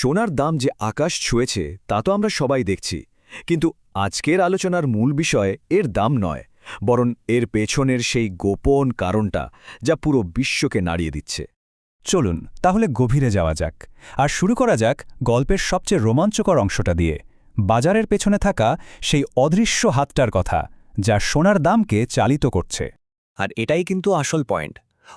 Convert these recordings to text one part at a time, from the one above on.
সোনার দাম যে আকাশ ছুঁয়েছে, তা তো আমরা সবাই দেখছি। কিন্তু আজকের আলোচনার মূল বিষয় এর দাম নয়, বরং এর পেছনের সেই গোপন কারণটা যা পুরো বিশ্বকে নাড়িয়ে দিচ্ছে। চলুন, তাহলে গভীরে যাওয়া যাক। আর শুরু করা যাক গল্পের সবচেয়ে রোমাঞ্চকর অংশটা দিয়ে। বাজারের পেছনে থাকা সেই অদৃশ্য হাতটার কথা, যা সোনার দামকে চালিত করছে। আর এটাই কিন্তু আসল পয়েন্ট।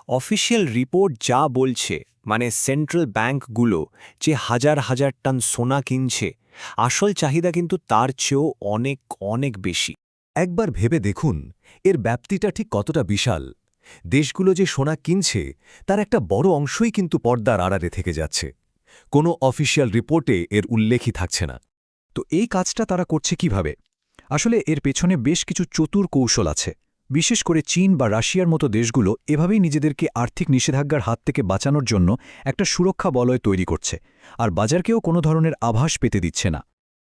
অফিসিয়াল রিপোর্ট যা বলছে মানে সেন্ট্রাল ব্যাংকগুলো যে হাজার হাজার টন সোনা কিনছে, আসল চাহিদা কিন্তু তার চেয়েও অনেক অনেক বেশি। একবার ভেবে দেখুন, এর ব্যাপ্তিটা ঠিক কতটা বিশাল। দেশগুলো যে সোনা কিনছে, তার একটা বড় অংশই কিন্তু পর্দার আড়ারে থেকে যাচ্ছে। কোনো অফিসিয়াল রিপোর্টে এর উল্লেখই থাকছে না। তো এই কাজটা তারা করছে কীভাবে? আসলে এর পেছনে বেশ কিছু চতুর কৌশল আছে। বিশেষ করে চীন বা রাশিয়ার মতো দেশগুলো এভাবেই নিজেদেরকে আর্থিক নিষেধাজ্ঞার হাত থেকে বাঁচানোর জন্য একটা সুরক্ষা বলয় তৈরি করছে, আর বাজারকেও কোনো ধরনের আভাস পেতে দিচ্ছে না।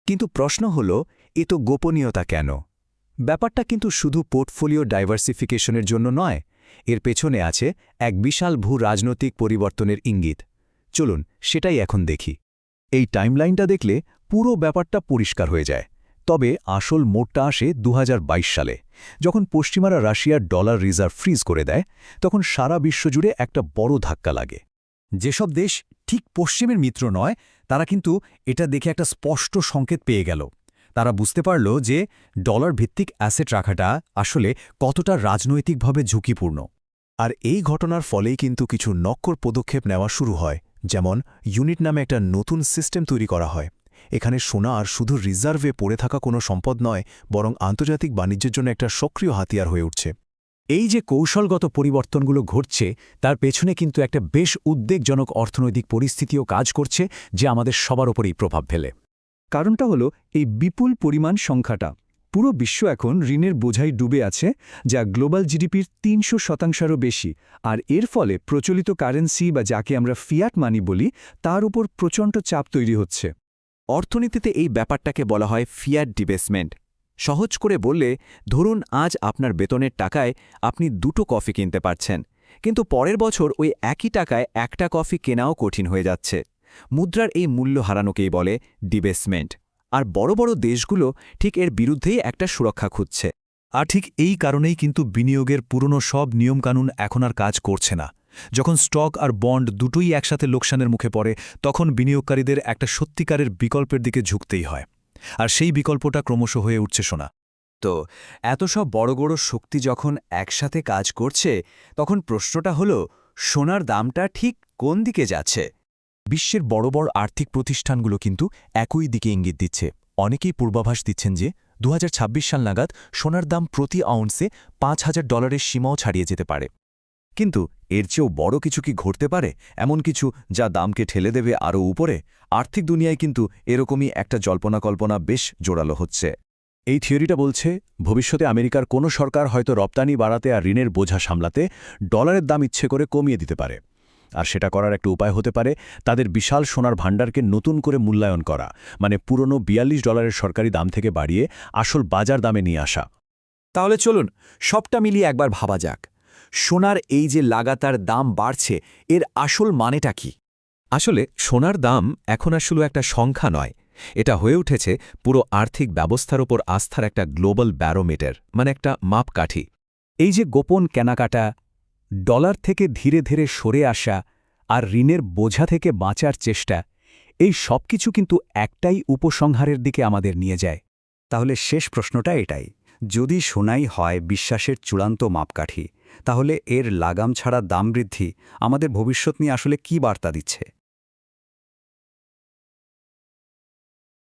কিন্তু প্রশ্ন হল, এ তো গোপনীয়তা কেন? ব্যাপারটা কিন্তু শুধু পোর্টফোলিও ডাইভার্সিফিকেশনের জন্য নয়, এর পেছনে আছে এক বিশাল ভূ রাজনৈতিক পরিবর্তনের ইঙ্গিত। চলুন সেটাই এখন দেখি। এই টাইমলাইনটা দেখলে পুরো ব্যাপারটা পরিষ্কার হয়ে যায়। তবে আসল মোটটা আসে দু হাজার বাইশ সালে। যখন পশ্চিমারা রাশিয়ার ডলার রিজার্ভ ফ্রিজ করে দেয়, তখন সারা বিশ্বজুড়ে একটা বড় ধাক্কা লাগে। যেসব দেশ ঠিক পশ্চিমের মিত্র নয়, তারা কিন্তু এটা দেখে একটা স্পষ্ট সংকেত পেয়ে গেল। তারা বুঝতে পারল যে ডলার ভিত্তিক অ্যাসেট রাখাটা আসলে কতটা রাজনৈতিকভাবে ঝুঁকিপূর্ণ। আর এই ঘটনার ফলেই কিন্তু কিছু নক্কর পদক্ষেপ নেওয়া শুরু হয়, যেমন ইউনিট নামে একটা নতুন সিস্টেম তৈরি করা হয়। এখানে সোনা আর শুধু রিজার্ভে পড়ে থাকা কোনো সম্পদ নয়, বরং আন্তর্জাতিক বাণিজ্যের জন্য একটা সক্রিয় হাতিয়ার হয়ে উঠছে। এই যে কৌশলগত পরিবর্তনগুলো ঘটছে, তার পেছনে কিন্তু একটা বেশ উদ্বেগজনক অর্থনৈতিক পরিস্থিতিও কাজ করছে, যে আমাদের সবার ওপরেই প্রভাব ফেলে। কারণটা হলো, এই বিপুল পরিমাণ সংখ্যাটা। পুরো বিশ্ব এখন ঋণের বোঝাই ডুবে আছে, যা গ্লোবাল জিডিপির তিনশো শতাংশেরও বেশি, আর এর ফলে প্রচলিত কারেন্সি বা যাকে আমরা ফিয়াট মানি বলি, তার উপর প্রচণ্ড চাপ তৈরি হচ্ছে। অর্থনীতিতে এই ব্যাপারটাকে বলা হয় ফিয়াট ডিভেসমেন্ট সহজ করে বললে, ধরুন আজ আপনার বেতনের টাকায় আপনি দুটো কফি কিনতে পারছেন, কিন্তু পরের বছর ওই একই টাকায় একটা কফি কেনাও কঠিন হয়ে যাচ্ছে। মুদ্রার এই মূল্য হারানোকেই বলে ডিবেসমেন্ট। আর বড় বড় দেশগুলো ঠিক এর বিরুদ্ধেই একটা সুরক্ষা খুঁজছে। আর ঠিক এই কারণেই কিন্তু বিনিয়োগের পুরনো সব নিয়মকানুন এখন আর কাজ করছে না। যখন স্টক আর বন্ড দুটোই একসাথে লোকসানের মুখে পড়ে, তখন বিনিয়োগকারীদের একটা সত্যিকারের বিকল্পের দিকে ঝুঁকতেই হয়। আর সেই বিকল্পটা ক্রমশ হয়ে উঠছে শোনা তো, এত সব বড় বড় শক্তি যখন একসাথে কাজ করছে, তখন প্রশ্নটা হল, সোনার দামটা ঠিক কোন দিকে যাচ্ছে? বিশ্বের বড় বড় আর্থিক প্রতিষ্ঠানগুলো কিন্তু একই দিকে ইঙ্গিত দিচ্ছে। অনেকেই পূর্বাভাস দিচ্ছেন যে দু হাজার ছাব্বিশ সাল নাগাদ সোনার দাম প্রতি আউন্সে পাঁচ হাজার ডলারের সীমাও ছাড়িয়ে যেতে পারে। কিন্তু এর চেয়েও বড় কিছু কি ঘটতে পারে? এমন কিছু যা দামকে ঠেলে দেবে আরও উপরে? আর্থিক দুনিয়ায় কিন্তু এরকমই একটা জল্পনা কল্পনা বেশ জোরালো হচ্ছে। এই থিওরিটা বলছে, ভবিষ্যতে আমেরিকার কোনো সরকার হয়তো রপ্তানি বাড়াতে আর ঋণের বোঝা সামলাতে ডলারের দাম ইচ্ছে করে কমিয়ে দিতে পারে। আর সেটা করার একটা উপায় হতে পারে তাদের বিশাল সোনার ভাণ্ডারকে নতুন করে মূল্যায়ন করা মানে পুরনো বিয়াল্লিশ ডলারের সরকারি দাম থেকে বাড়িয়ে আসল বাজার দামে নিয়ে আসা। তাহলে চলুন, সবটা মিলিয়ে একবার ভাবা যাক। সোনার এই যে লাগাতার দাম বাড়ছে, এর আসল মানেটা কি? আসলে, সোনার দাম এখন আর শুধু একটা সংখ্যা নয়, এটা হয়ে উঠেছে পুরো আর্থিক ব্যবস্থার ওপর আস্থার একটা গ্লোবাল ব্যারোমিটার মানে একটা মাপকাঠি। এই যে গোপন কেনাকাটা, ডলার থেকে ধীরে ধীরে সরে আসা আর ঋণের বোঝা থেকে বাঁচার চেষ্টা, এই সব কিছু কিন্তু একটাই উপসংহারের দিকে আমাদের নিয়ে যায়। তাহলে শেষ প্রশ্নটা এটাই, যদি সোনাই হয় বিশ্বাসের চূড়ান্ত মাপকাঠি তাহলে এর লাগাম ছাড়া দাম বৃদ্ধি আমাদের ভবিষ্যৎ নিয়ে আসলে কি বার্তা দিচ্ছে?